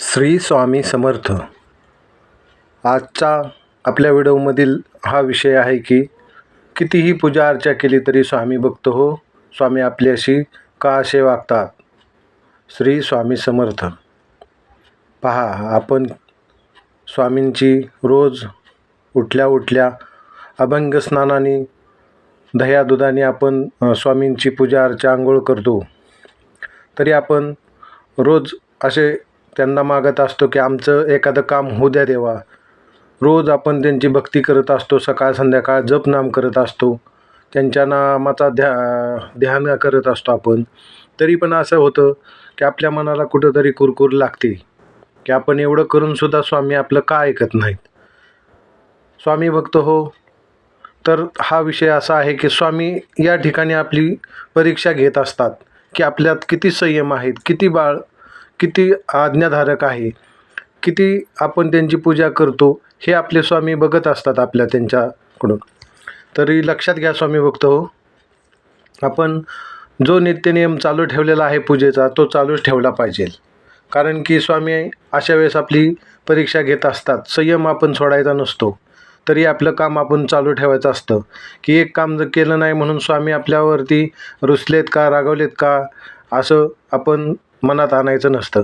श्री स्वामी समर्थ. आजचा आपल्या व्हिडिओमधील हा विषय आहे की कितीही पूजा अर्चा केली तरी स्वामी भक्त हो स्वामी आपल्याशी का असे वागतात? श्री स्वामी समर्थ. पहा आपण स्वामींची रोज उठल्या उठल्या अभंग स्नानाने दह्या दुधाने आपण स्वामींची पूजा अर्चा आंघोळ करतो. तरी आपण रोज असे त्यांना मागत असतो की आमचं एखादं काम होऊ द्या देवा. रोज आपण त्यांची भक्ती करत असतो सकाळ संध्याकाळ जपनाम करत असतो. त्यांच्या नामाचा ध्या ध्यान करत असतो आपण. तरी पण असं होतं की आपल्या मनाला कुठंतरी कुरकुर लागते. की आपण एवढं करूनसुद्धा स्वामी आपलं का ऐकत नाहीत? स्वामी भक्त हो. तर हा विषय असा आहे की स्वामी या ठिकाणी आपली परीक्षा घेत असतात की आपल्यात किती संयम आहेत किती बाळ किती आज्ञाधारक आहे किती आपण त्यांची पूजा करतो हे आपले स्वामी बघत असतात आपल्या त्यांच्याकडून. तरी लक्षात घ्या स्वामी भक्त हो. आपण जो नित्यनियम चालू ठेवलेला आहे पूजेचा तो चालूच ठेवला पाहिजे. कारण की स्वामी अशा वेळेस आपली परीक्षा घेत असतात. संयम आपण सोडायचा नसतो. तरी आपलं काम आपण चालू ठेवायचं असतं. की एक काम जर केलं नाही म्हणून स्वामी आपल्यावरती रुसलेत का रागवलेत का असं आपण मनात आणायचं नसतं.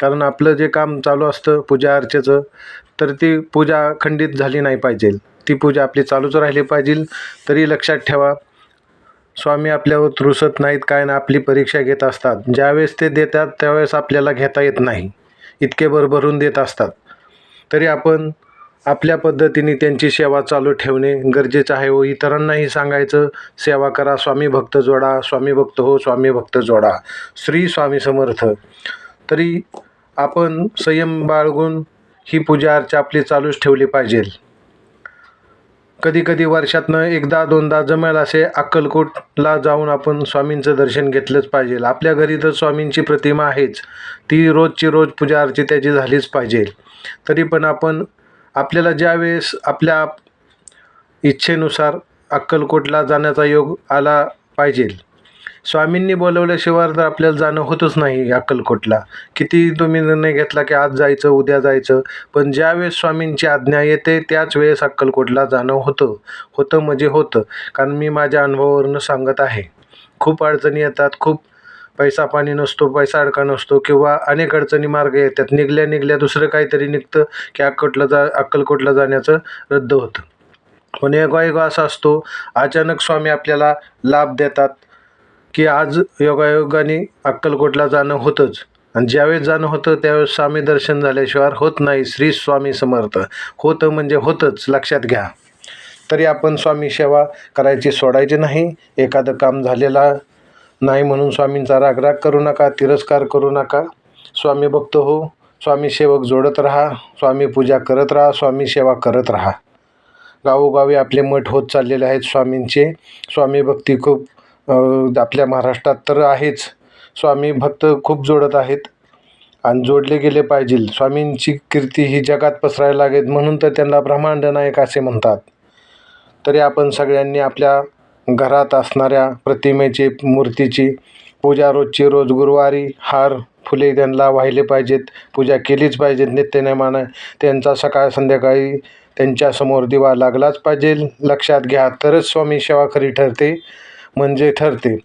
कारण आपलं जे काम चालू असतं पूजा अर्चेचं तर ती पूजा खंडित झाली नाही पाहिजे. ती पूजा आपली चालूच राहिली पाहिजे. तरी लक्षात ठेवा स्वामी आपल्यावर रुसत नाहीत काय ना आपली परीक्षा घेत असतात. ज्यावेळेस ते देतात त्यावेळेस आपल्याला घेता येत नाही. इतके भरभरून देत असतात. तरी आपण आपल्या पद्धतीने त्यांची सेवा चालू ठेवणे गरजेचं आहे व इतरांनाही सांगायचं सेवा करा स्वामी भक्त जोडा स्वामी भक्त हो स्वामी भक्त जोडा. श्री स्वामी समर्थ. तरी आपण संयम बाळगून ही पूजा अर्चा आपली चालूच ठेवली पाहिजे. कधी कधी वर्षातनं एकदा दोनदा जमेल असे अक्कलकोटला जाऊन आपण स्वामींचं दर्शन घेतलंच पाहिजे. आपल्या घरी तर स्वामींची प्रतिमा आहेच. ती रोजची रोज पूजा अर्ची त्याची झालीच पाहिजे. तरी पण आपण आपल्याला ज्यावेळेस आपल्या इच्छेनुसार अक्कलकोटला जाण्याचा योग आला पाहिजे. स्वामींनी बोलवल्याशिवाय तर आपल्याला जाणं होतच नाही अक्कलकोटला. किती तुम्ही निर्णय घेतला की आज जायचं उद्या जायचं पण ज्यावेळेस स्वामींची आज्ञा येते त्याच वेळेस अक्कलकोटला जाणं होतं होतं म्हणजे होतं कारण मी माझ्या अनुभवावरून सांगत आहे. खूप अडचणी येतात खूप पैसा पाणी नसतो पैसा अडका नसतो किंवा अनेक अडचणी मार्ग येतात. निघल्या निघल्या दुसरं काहीतरी निघतं की अक्कटला जा अक्कलकोटला जाण्याचं रद्द होतं. पण योगायोग असा असतो अचानक स्वामी आपल्याला लाभ देतात की आज योगायोगाने अक्कलकोटला जाणं होतंच. आणि ज्यावेळेस जाणं होतं त्यावेळेस स्वामी दर्शन झाल्याशिवाय होत नाही. श्री स्वामी समर्थ. होतं म्हणजे होतंच लक्षात घ्या. तरी आपण स्वामी सेवा करायची सोडायची नाही. एखादं काम झालेला नाही म्हणून स्वामींचा रागराग करू नका तिरस्कार करू नका. स्वामी भक्त हो स्वामी सेवक जोडत राहा स्वामी पूजा करत राहा स्वामी सेवा करत राहा. गावोगावी आपले मठ होत चाललेले आहेत स्वामींचे. स्वामी भक्ती खूप आपल्या महाराष्ट्रात तर आहेच. स्वामी भक्त खूप जोडत आहेत. आणि जोडले गेले पाहिजे. स्वामींची कीर्ती ही जगात पसरायला लागेल म्हणून तर त्यांना ब्रह्मांड नायक असे म्हणतात. तरी आपण सगळ्यांनी आपल्या घरात असणाऱ्या प्रतिमेची मूर्तीची पूजा रोजची रोज गुरुवारी हार फुले त्यांना वाहिले पाहिजेत पूजा केलीच पाहिजेत नित्यनेमानं. त्यांचा सकाळ संध्याकाळी त्यांच्यासमोर दिवा लागलाच पाहिजे. लक्षात घ्या तरच स्वामी सेवा खरी ठरते म्हणजे ठरते.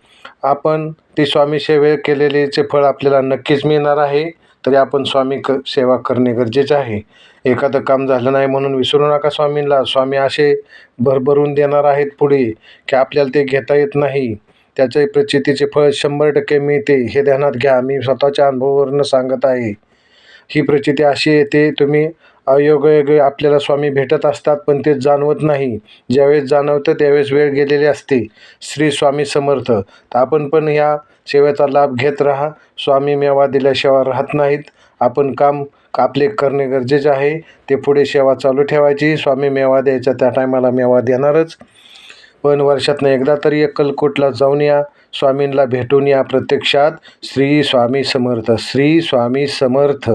आपण ती स्वामी सेवे केलेलेचे फळ आपल्याला नक्कीच मिळणार आहे तरी आपण स्वामी क सेवा करणे गरजेचे आहे. एखादं काम झालं नाही म्हणून विसरू नका स्वामींना. स्वामी असे भरभरून देणार आहेत पुढे की आपल्याला ते घेता येत नाही. त्याचे प्रचितीचे फळ शंभर टक्के मिळते. हे ध्यानात घ्या. मी स्वतःच्या अनुभवावरून सांगत आहे. ही प्रचिती अशी येते तुम्ही अयोगयोगी आपल्याला स्वामी भेटत असतात पण ते जाणवत नाही. ज्यावेळेस जाणवतं त्यावेळेस वेळ गेलेली असते. श्री स्वामी समर्थ. तर आपण पण ह्या सेवेचा लाभ घेत राहा. स्वामी मेवा दिल्याशिवाय राहत नाहीत. आपण काम आपले करणे गरजेचे आहे. ते पुढे सेवा चालू ठेवायची. स्वामी मेवा द्यायचा त्या टायमाला मेवा देणारच. पण वर्षातनं एकदा तरी अक्कलकोटला जाऊन या. स्वामींना भेटून या प्रत्यक्षात. श्री स्वामी समर्थ. श्री स्वामी समर्थ.